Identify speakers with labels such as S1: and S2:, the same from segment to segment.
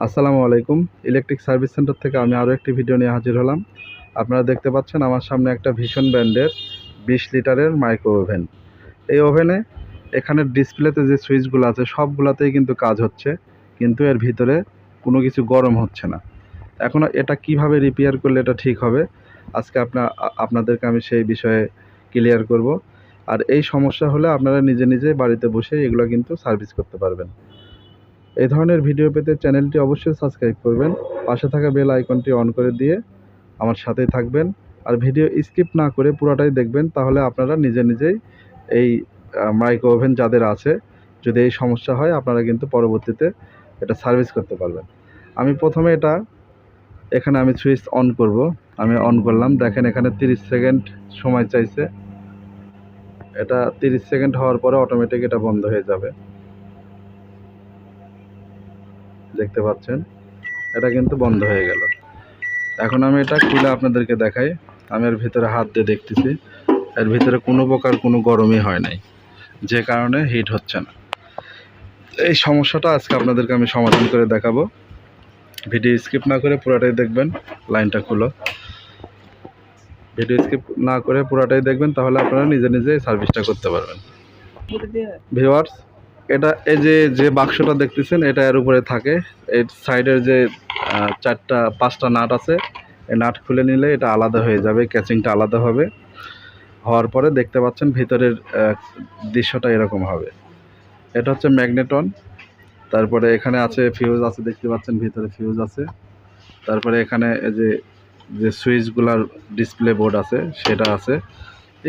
S1: আসসালামু আলাইকুম। Electric service centre থেকে আমি আরও একটি ভিডিও নিয়ে হাজির হলাম। আপনারা দেখতে পাচ্ছেন আমার সামনে একটা ভীষণ ব্র্যান্ডের বিশ লিটারের মাইক্রো ওভেন এই ওভেনে এখানের ডিসপ্লেতে যে সুইচগুলো আছে, সবগুলোতেই কিন্তু কাজ হচ্ছে, কিন্তু এর ভিতরে কোনো কিছু গরম হচ্ছে না। এখন এটা কীভাবে রিপেয়ার করলে এটা ঠিক হবে, আজকে আপনা আ- আপনাদেরকে আমি সেই বিষয়ে ক্লিয়ার করব। আর এই সমস্যা হলে আপনারা নিজে নিজে বাড়িতে বসে এগুলো কিন্তু সার্ভিস করতে পারবেন। এই ধরনের ভিডিও পেতে চ্যানেলটি অবশ্যই সাবস্ক্রাইব করবেন। পাশে থাকা বেল আইকনটি অন করে দিয়ে আমার সাথেই থাকবেন। আর ভিডিও স্কিপ না করে পুরোটাই দেখবেন, তাহলে আপনারা নিজে নিজেই এই মাইক্রো ওভেন যাদের আছে, যদি এই সমস্যা হয়, আপনারা কিন্তু পরবর্তীতে এটা সার্ভিস করতে পারবেন। আমি প্রথমে এটা এখানে আমি সুইচ অন করব। আমি অন করলাম। দেখেন এখানে 30 সেকেন্ড সময় চাইছে। এটা 30 সেকেন্ড হওয়ার পরে অটোমেটিক এটা বন্ধ হয়ে যাবে। দেখতে পাচ্ছেন এটা কিন্তু বন্ধ হয়ে গেল। এখন আমি এটা খুলে আপনাদেরকে দেখাই। আমি এর ভিতরে হাত দিয়ে দেখতেছি। এর ভিতরে কোনো প্রকার কোনো গরমই হয় নাই। যে কারণে হিট হচ্ছে না। এই সমস্যাটা আজকে আপনাদেরকে আমি সমাধান করে দেখাবো। ভিডিও স্কিপ না করে পুরোটাই দেখবেন লাইনটা খুলো। ভিডিও স্কিপ না করে পুরোটাই দেখবেন তাহলে আপনারা নিজে নিজে সার্ভিসটা করতে পারবেন। ভিউয়ার্স এটা এই যে যে বাক্সটা দেখতেছেন, এটা এর উপরে থাকে। এর সাইডের যে চারটা, পাঁচটা নাট আছে, এই নাট খুলে নিলে এটা আলাদা হয়ে যাবে, ক্যাচিংটা আলাদা হবে। হওয়ার পরে দেখতে পাচ্ছেন ভিতরের দৃশ্যটা এরকম হবে। এটা হচ্ছে ম্যাগনেটন। তারপরে এখানে আছে ফিউজ আছে, দেখতে পাচ্ছেন ভিতরে ফিউজ আছে। তারপরে এখানে এই যে যে সুইচগুলার ডিসপ্লে বোর্ড আছে, সেটা আছে।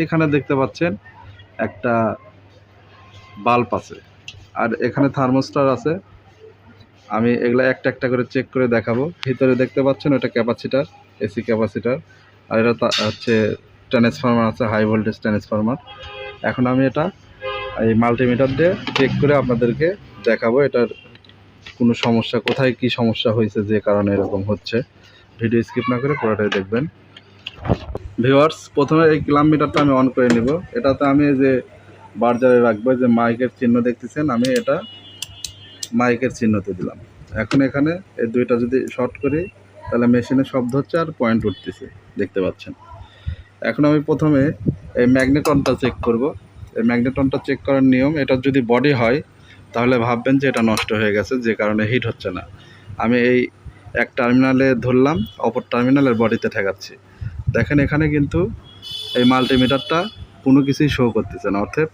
S1: এখানে দেখতে পাচ্ছেন একটা বাল্ব আছে। আর এখানে থার্মোস্টার আছে। আমি এগুলা একটা একটা করে চেক করে দেখাবো। ভিতরে দেখতে পাচ্ছেন ওটা ক্যাপাসিটার এসি ক্যাপাসিটার আর এটা হচ্ছে ট্রান্সফরমার আছে হাই ভোল্টেজ ট্রান্সফরমার এখন আমি এটা এই মাল্টিমিটার দিয়ে চেক করে আপনাদেরকে দেখাবো এটার কোনো সমস্যা, কোথায় কি সমস্যা হয়েছে যে কারণে এরকম হচ্ছে। ভিডিও স্কিপ না করে পুরোটাই দেখবেন। ভিওয়ার্স প্রথমে এই ক্লাম মিটারটা আমি অন করে নিব। এটাতে আমি যে বার্জারে রাখব যে মাইকের চিহ্ন দেখতেছেন, আমি এটা মাইকের চিহ্নতে দিলাম। এখন এখানে এই দুইটা যদি শর্ট করি, তাহলে মেশিনে শব্দ হচ্ছে আর পয়েন্ট উঠতেছে, দেখতে পাচ্ছেন। এখন আমি প্রথমে এই ম্যাগনেটনটা চেক করব। এই ম্যাগনেটনটা চেক করার নিয়ম, এটা যদি বডি হয়, তাহলে ভাববেন যে এটা নষ্ট হয়ে গেছে, যে কারণে হিট হচ্ছে না। আমি এই এক টার্মিনালে ধরলাম, অপর টার্মিনালের বডিতে ঠেকাচ্ছি। দেখেন এখানে কিন্তু এই মাল্টিমিটারটা কোনো কিছুই শো করতেছে না, অর্থাৎ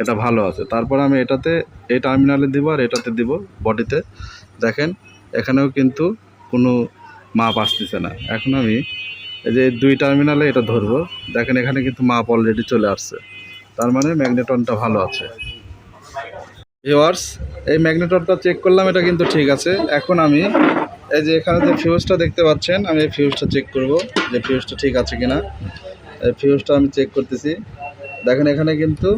S1: এটা ভালো আছে। তারপর আমি এটাতে, এই টার্মিনালে দিব আর এটাতে দিব বডিতে দেখেন, এখানেও কিন্তু কোনো মাপ আসতেছে না। এখন আমি এই যে দুই টার্মিনালে এটা ধরবো। দেখেন, এখানে কিন্তু মাপ অলরেডি চলে আসছে। তার মানে ম্যাগনেটনটা ভালো আছে। ভিওয়ার্স এই ম্যাগনেটনটা চেক করলাম, এটা কিন্তু ঠিক আছে। এখন আমি এই যে এখানে যে ফিউজটা দেখতে পাচ্ছেন, আমি এই ফিউজটা চেক করব যে ফিউজটা ঠিক আছে কিনা। এই ফিউজটা আমি চেক করতেছি। দেখেন, এখানে কিন্তু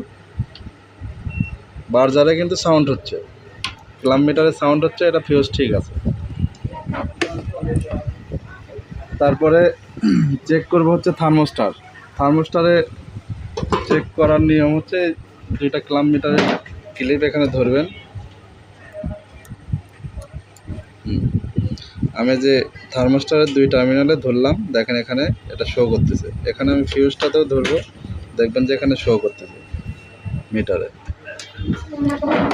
S1: বার্জারে কিন্তু সাউন্ড হচ্ছে। ক্লাম মিটারে সাউন্ড হচ্ছে, এটা ফিউজ ঠিক আছে। তারপরে চেক করব হচ্ছে থার্মোস্টার থার্মোস্টারে চেক করার নিয়ম হচ্ছে, দুইটা ক্লাম মিটারে ক্লিপ এখানে ধরবেন। আমি যে থার্মোস্টারের দুই টার্মিনালে ধরলাম, দেখেন এখানে এটা শো করতেছে। এখানে আমি ফিউজটাতেও ধরবো, দেখবেন যে এখানে শো করতেছে মিটারে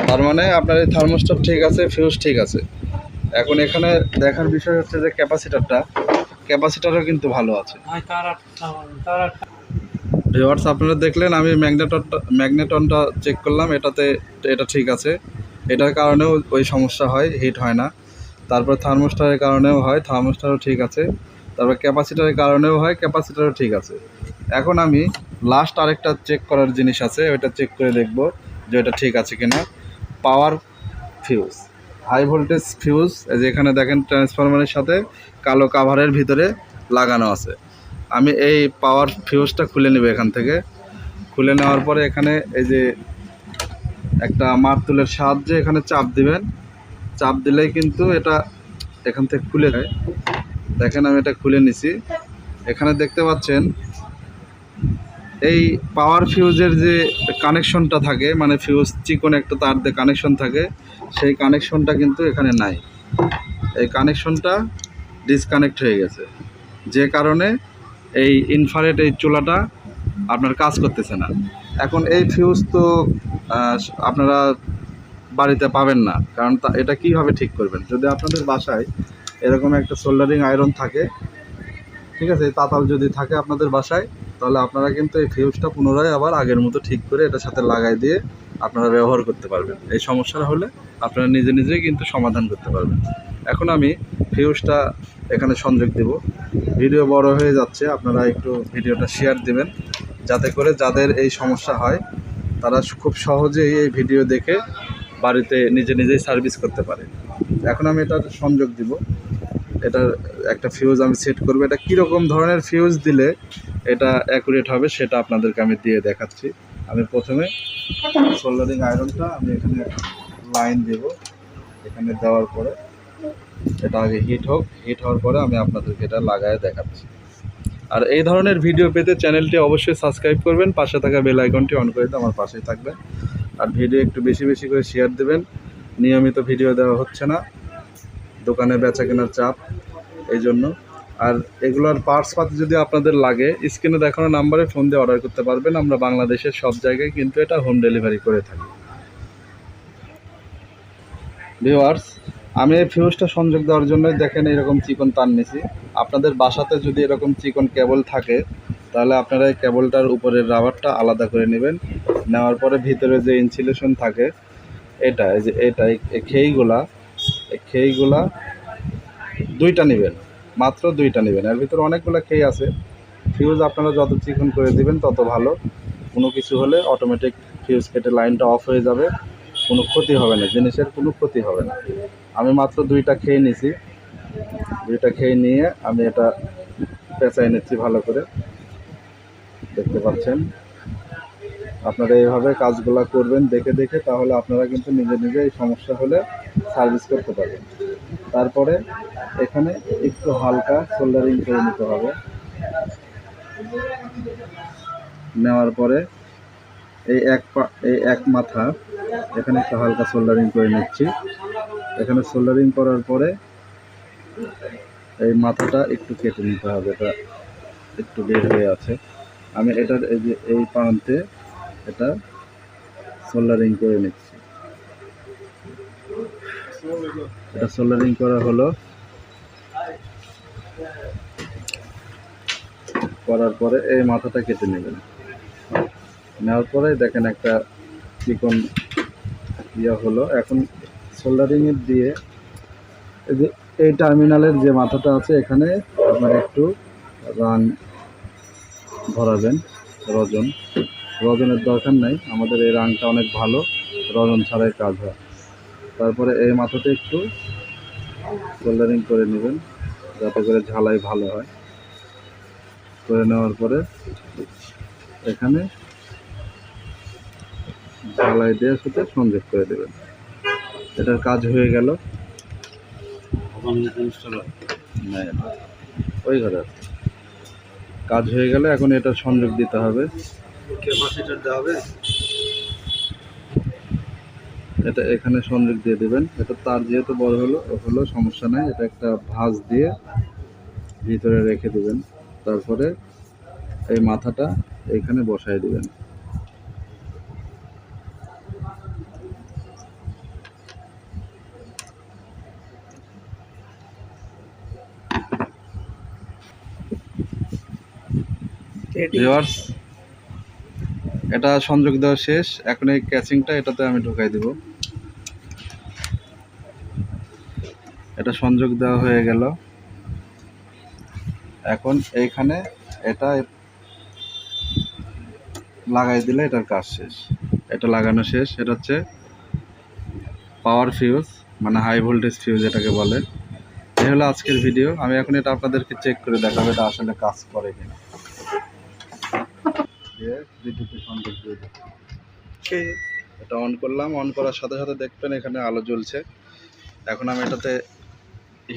S1: তার মানে আপনার এই থার্মোস্টার ঠিক আছে ফিউজ ঠিক আছে। এখন এখানে দেখার বিষয় হচ্ছে যে ক্যাপাসিটারটা ক্যাপাসিটারও কিন্তু ভালো আছে। ভিওয়ার্স আপনারা দেখলেন আমি ম্যাগনেটনটা ম্যাগনেটনটা চেক করলাম এটাতে এটা ঠিক আছে। এটার কারণেও ওই সমস্যা হয় হিট হয় না। তারপর থার্মোস্টারের কারণেও হয় থার্মোস্টারও ঠিক আছে। তারপর ক্যাপাসিটারের কারণেও হয় ক্যাপাসিটারও ঠিক আছে। এখন আমি লাস্ট আরেকটা চেক করার জিনিস আছে ওইটা চেক করে দেখব। যে এটা ঠিক আছে কিনা। Power fuse high voltage fuse এই যে এখানে দেখেন ট্রান্সফরমারের সাথে কালো কাভারের ভিতরে লাগানো আছে। আমি এই পাওয়ার ফিউজটা খুলে নেব এখান থেকে। খুলে নেওয়ার পরে এখানে এই যে একটা মারতুলের সাহায্যে এখানে চাপ দিবেন। চাপ দিলেই কিন্তু এটা এখান থেকে খুলে যায়। দেখেন আমি এটা খুলে নিছি। এখানে দেখতে পাচ্ছেন এই পাওয়ার ফিউজের যে কানেকশনটা থাকে মানে ফিউজ চিকন একটা তার দিয়ে কানেকশন থাকে, সেই কানেকশনটা কিন্তু এখানে নাই। এই কানেকশনটা ডিসকানেক্ট হয়ে গেছে। যে কারণে এই ইনফারেট এই চুলাটা আপনার কাজ করতেছে না। এখন এই ফিউজ তো আপনারা বাড়িতে পাবেন না, কারণ এটা কীভাবে ঠিক করবেন? যদি আপনাদের বাসায় এরকম একটা সোল্ডারিং আয়রন থাকে, ঠিক আছে তাতাল যদি থাকে আপনাদের বাসায় তাহলে আপনারা কিন্তু এই ফিউজটা পুনরায় আবার আগের মতো ঠিক করে এটার সাথে লাগাই দিয়ে আপনারা ব্যবহার করতে পারবেন। এই সমস্যা হলে আপনারা নিজে নিজেই কিন্তু সমাধান করতে পারবেন। এখন আমি ফিউজটা এখানে সংযোগ দেব। ভিডিও বড় হয়ে যাচ্ছে, আপনারা একটু ভিডিওটা শেয়ার দিবেন। যাতে করে যাদের এই সমস্যা হয়, তারা খুব সহজেই এই ভিডিও দেখে বাড়িতে নিজে নিজেই সার্ভিস করতে পারে। এখন আমি এটার সংযোগ দিব। এটার একটা ফিউজ আমি সেট করব। এটা কীরকম ধরনের ফিউজ দিলে এটা অ্যাকুরেট হবে, সেটা আপনাদেরকে আমি দিয়ে দেখাচ্ছি। আমি প্রথমে সোল্ডারিং আয়রনটা আমি এখানে লাইন দেব, এখানে দেওয়ার পরে এটা আগে হিট হোক। হিট হওয়ার পরে আমি আপনাদেরকে এটা লাগায় দেখাচ্ছি। আর এই ধরনের ভিডিও পেতে চ্যানেলটি অবশ্যই সাবস্ক্রাইব করবেন, পাশে থাকা বেল আইকনটি অন করে আমার পাশেই থাকবেন। আর ভিডিও একটু বেশি বেশি করে শেয়ার দেবেন। নিয়মিত ভিডিও দেওয়া হচ্ছে না। দোকানে বেচা কেনার চাপ, এই জন্য। আর এগুলোর পার্টস পাতি যদি আপনাদের লাগে স্ক্রিনে দেখানো নাম্বারে ফোন দিয়ে অর্ডার করতে পারবেন। আমরা বাংলাদেশের সব জায়গায় কিন্তু এটা হোম ডেলিভারি করে থাকি। ভিওয়ার্স আমি এই ফিউজটা সংযোগ দেওয়ার জন্য দেখেন এরকম চিকন তার নিছি। আপনাদের বাসাতে যদি এরকম চিকন কেবল থাকে, তাহলে আপনারা এই কেবলটার উপরের রাবারটা আলাদা করে নেবেন। নেওয়ার পরে ভিতরে যে ইনসুলেশন থাকে, এটা যে এটা খেইগুলা খেইগুলা দুইটা নেবেন। মাত্র দুইটা নেবেন। এর ভিতরে অনেকগুলো খেই আছে। ফিউজ আপনারা যত চিকন করে দিবেন, তত ভালো। কোনো কিছু হলে অটোমেটিক ফিউজ কেটে লাইনটা অফ হয়ে যাবে। কোনো ক্ষতি হবে না, জিনিসের কোনো ক্ষতি হবে না। আমি মাত্র দুইটা খেয়ে নিছি। দুইটা খেয়ে নিয়ে আমি এটা পেঁচাই নিচ্ছি ভালো করে। দেখতে পাচ্ছেন? আপনারা এইভাবে কাজগুলা করবেন দেখে দেখে, তাহলে আপনারা কিন্তু নিজে নিজে এই সমস্যা হলে সার্ভিস করতে পারবেন। তারপরে এখানে একটু হালকা সোল্ডারিং করে নিতে হবে। নেওয়ার পরে এই এক পা, এই এক মাথা, এখানে একটু হালকা সোল্ডারিং করে নিচ্ছি। এখানে সোল্ডারিং করার পরে এই মাথাটা একটু কেটে নিতে হবে, এটা একটু বের হয়ে আছে। আমি এটার এই যে, এই প্রান্তে এটা সোল্ডারিং করে নিচ্ছি। এটা সোল্ডারিং করা হলো। করার পরে এই মাথাটা কেটে নেবেন। নেওয়ার পরে দেখেন একটা চিকন ইয়ে হলো। এখন সোল্ডারিংয়ের দিয়ে এই যে এই টার্মিনালের যে মাথাটা আছে, এখানে আপনার একটু রান ভরাবেন রজন। রজনের দরকার নাই। আমাদের এই রাংটা অনেক ভালো। রজন ছাড়াই কাজ হয়। তারপরে এই মাথাতে একটু সোল্ডারিং করে নেবেন যাতে করে ঝালাই ভালো হয়। করে নেওয়ার পরে এখানে ঝালাই দিয়ে সাথে সংযোগ করে দেবেন। এটার কাজ হয়ে গেল। ওই ঘরে কাজ হয়ে গেলে এখন এটা সংযোগ দিতে হবে।
S2: হবে?
S1: এটা এখানে সংযোগ দিয়ে দেবেন। এটা তার যেহেতু বড় হলো হলো সমস্যা নাই। এটা একটা ভাঁজ দিয়ে ভিতরে রেখে দেবেন। তারপরে এই মাথাটা এখানে বসায় দিবেন। ভিউয়ার্স এটা সংযোগ দেওয়া শেষ। এখন এই ক্যাচিংটা এটাতে আমি ঢুকাই দিব। সংযোগ দেওয়া হয়ে গেল। এখন এইখানে এটা লাগাই দিলে এটার কাজ শেষ। এটা লাগানো শেষ। এটা হচ্ছে পাওয়ার ফিউজ মানে হাই ভোল্টেজ ফিউজ এটাকে বলে। এই হলো আজকের ভিডিও আমি এখন এটা আপনাদেরকে চেক করে দেখাবো এটা আসলে কাজ করে কিনা। দিয়ে বিদ্যুতের সংযোগ দিয়ে দিই এটা অন করলাম। অন করার সাথে সাথে দেখবেন এখানে আলো জ্বলছে। এখন আমি এটাতে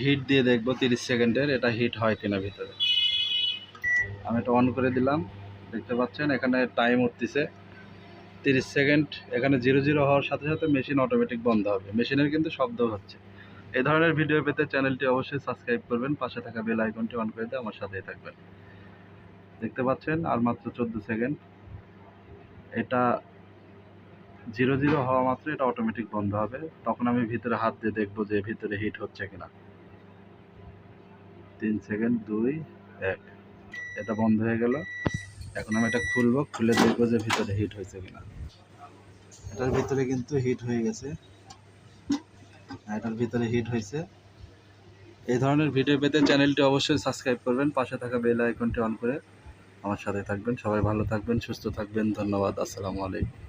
S1: হিট দিয়ে দেখব তিরিশ সেকেন্ডের, এটা হিট হয় কিনা ভিতরে। আমি এটা অন করে দিলাম, দেখতে পাচ্ছেন, এখানে টাইম উঠতেছে। তিরিশ সেকেন্ড, এখানে জিরো জিরো হওয়ার সাথে সাথে মেশিন অটোমেটিক বন্ধ হবে। মেশিনের কিন্তু শব্দ হচ্ছে। এই ধরনের ভিডিও পেতে চ্যানেলটি অবশ্যই সাবস্ক্রাইব করবেন, পাশে থাকা বেল আইকনটি অন করে দিয়ে আমার সাথেই থাকবেন। দেখতে পাচ্ছেন, আর মাত্র চোদ্দ সেকেন্ড। এটা জিরো জিরো হওয়া মাত্র এটা অটোমেটিক বন্ধ হবে। তখন আমি ভিতরে হাত দিয়ে দেখব যে ভিতরে হিট হচ্ছে কিনা। তিন সেকেন্ড, দুই, এক। এটা বন্ধ হয়ে গেল। এখন আমি এটা খুলবো, খুলে দেখব যে ভিতরে হিট হয়েছে কিনা। এটার ভিতরে কিন্তু হিট হয়ে গেছে। এটার ভিতরে হিট হয়েছে। এই ধরনের ভিডিও পেতে চ্যানেলটি অবশ্যই সাবস্ক্রাইব করবেন। পাশে থাকা বেল আইকনটি অন করে আমার সাথে থাকবেন। সবাই ভালো থাকবেন, সুস্থ থাকবেন। ধন্যবাদ। আসসালামু আলাইকুম।